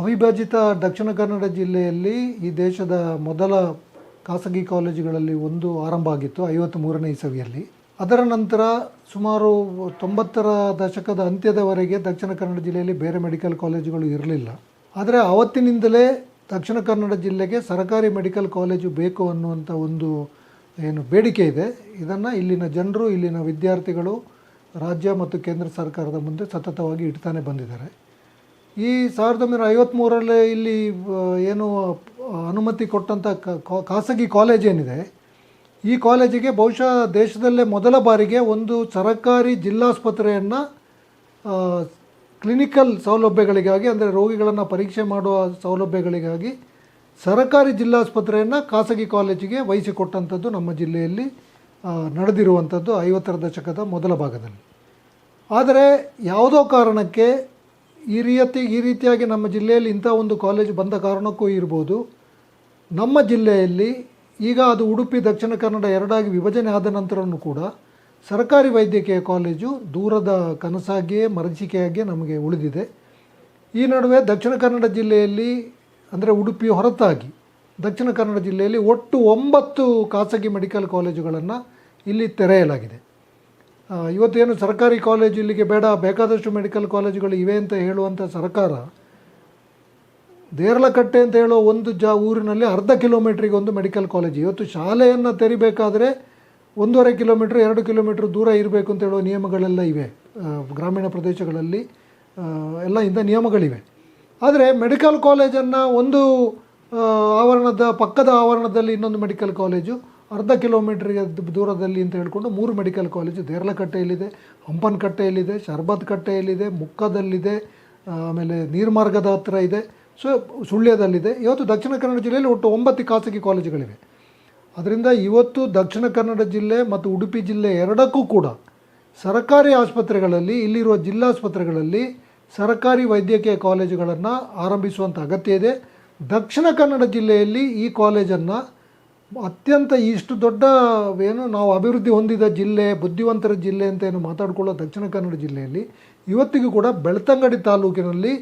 ಅವಿಭಜಿತ ದಕ್ಷಿಣ ಕನ್ನಡ ಜಿಲ್ಲೆಯಲ್ಲಿ ಈ ದೇಶದ ಮೊದಲ ಖಾಸಗಿ ಕಾಲೇಜುಗಳಲ್ಲಿ ಒಂದು ಆರಂಭ ಆಗಿತ್ತು ಐವತ್ತು ಮೂರನೇ ಇಸವಿಯಲ್ಲಿ. ಅದರ ನಂತರ ಸುಮಾರು ತೊಂಬತ್ತರ ದಶಕದ ಅಂತ್ಯದವರೆಗೆ ದಕ್ಷಿಣ ಕನ್ನಡ ಜಿಲ್ಲೆಯಲ್ಲಿ ಬೇರೆ ಮೆಡಿಕಲ್ ಕಾಲೇಜುಗಳು ಇರಲಿಲ್ಲ. ಆದರೆ ಆವತ್ತಿನಿಂದಲೇ ದಕ್ಷಿಣ ಕನ್ನಡ ಜಿಲ್ಲೆಗೆ ಸರ್ಕಾರಿ ಮೆಡಿಕಲ್ ಕಾಲೇಜು ಬೇಕು ಅನ್ನುವಂಥ ಒಂದು ಏನು ಬೇಡಿಕೆ ಇದೆ. ಇದನ್ನು ಇಲ್ಲಿನ ಜನರು, ಇಲ್ಲಿನ ವಿದ್ಯಾರ್ಥಿಗಳು ರಾಜ್ಯ ಮತ್ತು ಕೇಂದ್ರ ಸರ್ಕಾರದ ಮುಂದೆ ಸತತವಾಗಿ ಇಡ್ತಾನೆ ಬಂದಿದ್ದಾರೆ. ಈ ಸಾವಿರದ ಒಂಬೈನೂರ ಐವತ್ತ್ಮೂರರಲ್ಲಿ ಇಲ್ಲಿ ಏನು ಅನುಮತಿ ಕೊಟ್ಟಂಥ ಖಾಸಗಿ ಕಾಲೇಜ್ ಏನಿದೆ, ಈ ಕಾಲೇಜಿಗೆ ಬಹುಶಃ ದೇಶದಲ್ಲೇ ಮೊದಲ ಬಾರಿಗೆ ಒಂದು ಸರಕಾರಿ ಜಿಲ್ಲಾಸ್ಪತ್ರೆಯನ್ನು ಕ್ಲಿನಿಕಲ್ ಸೌಲಭ್ಯಗಳಿಗಾಗಿ, ಅಂದರೆ ರೋಗಿಗಳನ್ನು ಪರೀಕ್ಷೆ ಮಾಡುವ ಸೌಲಭ್ಯಗಳಿಗಾಗಿ ಸರಕಾರಿ ಜಿಲ್ಲಾಸ್ಪತ್ರೆಯನ್ನು ಖಾಸಗಿ ಕಾಲೇಜಿಗೆ ವಹಿಸಿಕೊಟ್ಟಂಥದ್ದು ನಮ್ಮ ಜಿಲ್ಲೆಯಲ್ಲಿ ನಡೆದಿರುವಂಥದ್ದು ಐವತ್ತರ ದಶಕದ ಮೊದಲ ಭಾಗದಲ್ಲಿ. ಆದರೆ ಯಾವುದೋ ಕಾರಣಕ್ಕೆ ಈ ರೀತಿ ಈ ರೀತಿಯಾಗಿ ನಮ್ಮ ಜಿಲ್ಲೆಯಲ್ಲಿ ಇಂಥ ಒಂದು ಕಾಲೇಜು ಬಂದ ಕಾರಣಕ್ಕೂ ಇರ್ಬೋದು. ನಮ್ಮ ಜಿಲ್ಲೆಯಲ್ಲಿ ಈಗ ಅದು ಉಡುಪಿ, ದಕ್ಷಿಣ ಕನ್ನಡ ಎರಡಾಗಿ ವಿಭಜನೆ ಆದ ನಂತರವೂ ಕೂಡ ಸರ್ಕಾರಿ ವೈದ್ಯಕೀಯ ಕಾಲೇಜು ದೂರದ ಕನಸಾಗಿಯೇ, ಮರಚಿಕೆಯಾಗಿಯೇ ನಮಗೆ ಉಳಿದಿದೆ. ಈ ನಡುವೆ ದಕ್ಷಿಣ ಕನ್ನಡ ಜಿಲ್ಲೆಯಲ್ಲಿ ಅಂದರೆ ಉಡುಪಿ ಹೊರತಾಗಿ ದಕ್ಷಿಣ ಕನ್ನಡ ಜಿಲ್ಲೆಯಲ್ಲಿ ಒಟ್ಟು ಒಂಬತ್ತು ಖಾಸಗಿ ಮೆಡಿಕಲ್ ಕಾಲೇಜುಗಳನ್ನು ಇಲ್ಲಿ ತೆರೆಯಲಾಗಿದೆ. ಇವತ್ತೇನು ಸರ್ಕಾರಿ ಕಾಲೇಜು ಇಲ್ಲಿಗೆ ಬೇಡ, ಬೇಕಾದಷ್ಟು ಮೆಡಿಕಲ್ ಕಾಲೇಜುಗಳು ಇವೆ ಅಂತ ಹೇಳುವಂಥ ಸರ್ಕಾರ ದೇರ್ಲಕಟ್ಟೆ ಅಂತ ಹೇಳೋ ಒಂದು ಜಾ ಊರಿನಲ್ಲಿ ಅರ್ಧ ಕಿಲೋಮೀಟ್ರಿಗೆ ಒಂದು ಮೆಡಿಕಲ್ ಕಾಲೇಜ್ ಇವತ್ತು ಶಾಲೆಯನ್ನು ತೆರಿಬೇಕಾದ್ರೆ ಒಂದೂವರೆ ಕಿಲೋಮೀಟ್ರ್ ಎರಡು ಕಿಲೋಮೀಟ್ರ್ ದೂರ ಇರಬೇಕು ಅಂತ ಹೇಳೋ ನಿಯಮಗಳೆಲ್ಲ ಇವೆ. ಗ್ರಾಮೀಣ ಪ್ರದೇಶಗಳಲ್ಲಿ ಎಲ್ಲ ಇಂಥ ನಿಯಮಗಳಿವೆ. ಆದರೆ ಮೆಡಿಕಲ್ ಕಾಲೇಜನ್ನು ಒಂದು ಆವರಣದ, ಪಕ್ಕದ ಆವರಣದಲ್ಲಿ ಇನ್ನೊಂದು ಮೆಡಿಕಲ್ ಕಾಲೇಜು ಅರ್ಧ ಕಿಲೋಮೀಟ್ರಿಗೆ ದೂರದಲ್ಲಿ ಅಂತ ಹೇಳ್ಕೊಂಡು ಮೂರು ಮೆಡಿಕಲ್ ಕಾಲೇಜು, ದೇರ್ಲಕಟ್ಟೆಯಲ್ಲಿದೆ, ಹಂಪನಕಟ್ಟೆಯಲ್ಲಿದೆ ಶರ್ಬತ್ ಕಟ್ಟೆಯಲ್ಲಿದೆ ಮುಕ್ಕದಲ್ಲಿದೆ ಆಮೇಲೆ ನೀರ್ಮಾರ್ಗದ ಹತ್ರ ಇದೆ, ಸೊ, ಸುಳ್ಯದಲ್ಲಿದೆ. ಇವತ್ತು ದಕ್ಷಿಣ ಕನ್ನಡ ಜಿಲ್ಲೆಯಲ್ಲಿ ಒಟ್ಟು ಒಂಬತ್ತು ಖಾಸಗಿ ಕಾಲೇಜುಗಳಿವೆ. ಅದರಿಂದ ಇವತ್ತು ದಕ್ಷಿಣ ಕನ್ನಡ ಜಿಲ್ಲೆ ಮತ್ತು ಉಡುಪಿ ಜಿಲ್ಲೆ ಎರಡಕ್ಕೂ ಕೂಡ ಸರ್ಕಾರಿ ಆಸ್ಪತ್ರೆಗಳಲ್ಲಿ, ಇಲ್ಲಿರುವ ಜಿಲ್ಲಾಸ್ಪತ್ರೆಗಳಲ್ಲಿ ಸರ್ಕಾರಿ ವೈದ್ಯಕೀಯ ಕಾಲೇಜುಗಳನ್ನು ಆರಂಭಿಸುವಂಥ ಅಗತ್ಯ ಇದೆ. ದಕ್ಷಿಣ ಕನ್ನಡ ಜಿಲ್ಲೆಯಲ್ಲಿ ಈ ಕಾಲೇಜನ್ನು ಅತ್ಯಂತ ಇಷ್ಟು ದೊಡ್ಡ ಏನು ನಾವು ಅಭಿವೃದ್ಧಿ ಹೊಂದಿದ ಜಿಲ್ಲೆ, ಬುದ್ಧಿವಂತರ ಜಿಲ್ಲೆ ಅಂತ ಏನು ಮಾತಾಡ್ಕೊಳ್ಳೋ ದಕ್ಷಿಣ ಕನ್ನಡ ಜಿಲ್ಲೆಯಲ್ಲಿ, ಇವತ್ತಿಗೂ ಕೂಡ ಬೆಳ್ತಂಗಡಿ ತಾಲೂಕಿನಲ್ಲಿ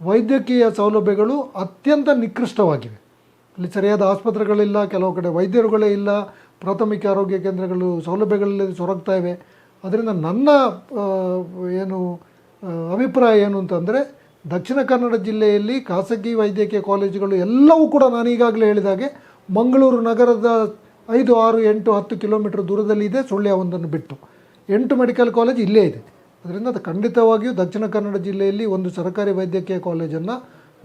ವೈದ್ಯಕೀಯ ಸೌಲಭ್ಯಗಳು ಅತ್ಯಂತ ನಿಕೃಷ್ಟವಾಗಿವೆ. ಅಲ್ಲಿ ಸರಿಯಾದ ಆಸ್ಪತ್ರೆಗಳಿಲ್ಲ, ಕೆಲವು ಕಡೆ ವೈದ್ಯರುಗಳೇ ಇಲ್ಲ, ಪ್ರಾಥಮಿಕ ಆರೋಗ್ಯ ಕೇಂದ್ರಗಳು ಸೌಲಭ್ಯಗಳಲ್ಲಿ ಸೊರಗ್ತಾ ಇವೆ. ಅದರಿಂದ ನನ್ನ ಏನು ಅಭಿಪ್ರಾಯ ಏನು ಅಂತಂದರೆ ದಕ್ಷಿಣ ಕನ್ನಡ ಜಿಲ್ಲೆಯಲ್ಲಿ ಖಾಸಗಿ ವೈದ್ಯಕೀಯ ಕಾಲೇಜುಗಳು ಎಲ್ಲವೂ ಕೂಡ ನಾನು ಈಗಾಗಲೇ ಹೇಳಿದಾಗೆ ಮಂಗಳೂರು ನಗರದ ಐದು, ಆರು, ಎಂಟು, ಹತ್ತು ಕಿಲೋಮೀಟರ್ ದೂರದಲ್ಲಿ ಇದೆ ಸುಳ್ಯ ಒಂದನ್ನು ಬಿಟ್ಟು. ಎಂಟು ಮೆಡಿಕಲ್ ಕಾಲೇಜ್ ಇಲ್ಲೇ ಇದೆ. ಅದರಿಂದ ಅದು ಖಂಡಿತವಾಗಿಯೂ ದಕ್ಷಿಣ ಕನ್ನಡ ಜಿಲ್ಲೆಯಲ್ಲಿ ಒಂದು ಸರ್ಕಾರಿ ವೈದ್ಯಕೀಯ ಕಾಲೇಜನ್ನು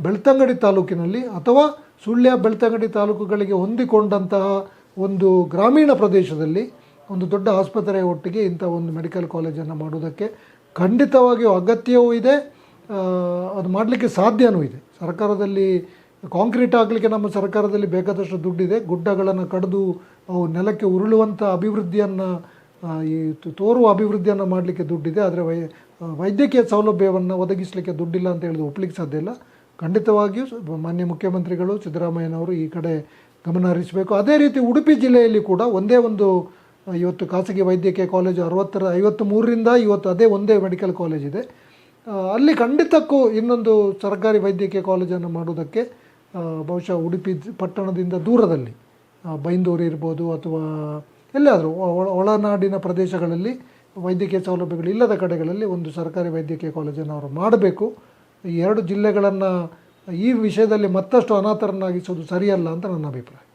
ಬೆಳ್ತಂಗಡಿ ತಾಲೂಕಿನಲ್ಲಿ ಅಥವಾ ಸುಳ್ಯ ಬೆಳ್ತಂಗಡಿ ತಾಲೂಕುಗಳಿಗೆ ಹೊಂದಿಕೊಂಡಂತಹ ಒಂದು ಗ್ರಾಮೀಣ ಪ್ರದೇಶದಲ್ಲಿ ಒಂದು ದೊಡ್ಡ ಆಸ್ಪತ್ರೆಯ ಒಟ್ಟಿಗೆ ಇಂಥ ಒಂದು ಮೆಡಿಕಲ್ ಕಾಲೇಜನ್ನು ಮಾಡೋದಕ್ಕೆ ಖಂಡಿತವಾಗಿಯೂ ಅಗತ್ಯವೂ ಇದೆ. ಅದು ಮಾಡಲಿಕ್ಕೆ ಸಾಧ್ಯವೂ ಇದೆ. ಸರ್ಕಾರದಲ್ಲಿ ಕಾಂಕ್ರೀಟ್ ಆಗಲಿಕ್ಕೆ ನಮ್ಮ ಸರ್ಕಾರದಲ್ಲಿ ಬೇಕಾದಷ್ಟು ದುಡ್ಡಿದೆ. ಗುಡ್ಡಗಳನ್ನು ಕಡಿದು ಅವು ನೆಲಕ್ಕೆ ಉರುಳುವಂಥ ಅಭಿವೃದ್ಧಿಯನ್ನು ಈ ತೋರುವ ಅಭಿವೃದ್ಧಿಯನ್ನು ಮಾಡಲಿಕ್ಕೆ ದುಡ್ಡಿದೆ. ಆದರೆ ವೈ ವೈದ್ಯಕೀಯ ಸೌಲಭ್ಯವನ್ನು ಒದಗಿಸಲಿಕ್ಕೆ ದುಡ್ಡಿಲ್ಲ ಅಂತ ಹೇಳಿದ್ರೆ ಒಪ್ಪಲಿಕ್ಕೆ ಸಾಧ್ಯ ಇಲ್ಲ. ಖಂಡಿತವಾಗಿಯೂ ಮಾನ್ಯ ಮುಖ್ಯಮಂತ್ರಿಗಳು ಸಿದ್ದರಾಮಯ್ಯನವರು ಈ ಕಡೆ ಗಮನ ಹರಿಸಬೇಕು. ಅದೇ ರೀತಿ ಉಡುಪಿ ಜಿಲ್ಲೆಯಲ್ಲಿ ಕೂಡ ಒಂದೇ ಒಂದು ಇವತ್ತು ಖಾಸಗಿ ವೈದ್ಯಕೀಯ ಕಾಲೇಜು ಅರವತ್ತರ ಐವತ್ತು ಮೂರರಿಂದ ಇವತ್ತು ಅದೇ ಒಂದೇ ಮೆಡಿಕಲ್ ಕಾಲೇಜ್ ಇದೆ. ಅಲ್ಲಿ ಖಂಡಿತಕ್ಕೂ ಇನ್ನೊಂದು ಸರ್ಕಾರಿ ವೈದ್ಯಕೀಯ ಕಾಲೇಜನ್ನು ಮಾಡೋದಕ್ಕೆ ಬಹುಶಃ ಉಡುಪಿ ಪಟ್ಟಣದಿಂದ ದೂರದಲ್ಲಿ ಬೈಂದೂರು ಇರ್ಬೋದು ಅಥವಾ ಎಲ್ಲಾದರೂ ಒಳ- ಒಳನಾಡಿನ ಪ್ರದೇಶಗಳಲ್ಲಿ ವೈದ್ಯಕೀಯ ಸೌಲಭ್ಯಗಳು ಇಲ್ಲದ ಕಡೆಗಳಲ್ಲಿ ಒಂದು ಸರ್ಕಾರಿ ವೈದ್ಯಕೀಯ ಕಾಲೇಜನ್ನು ಅವರು ಮಾಡಬೇಕು. ಎರಡು ಜಿಲ್ಲೆಗಳನ್ನು ಈ ವಿಷಯದಲ್ಲಿ ಮತ್ತಷ್ಟು ಅನಾಥರನ್ನಾಗಿಸೋದು ಸರಿಯಲ್ಲ ಅಂತ ನನ್ನ ಅಭಿಪ್ರಾಯ.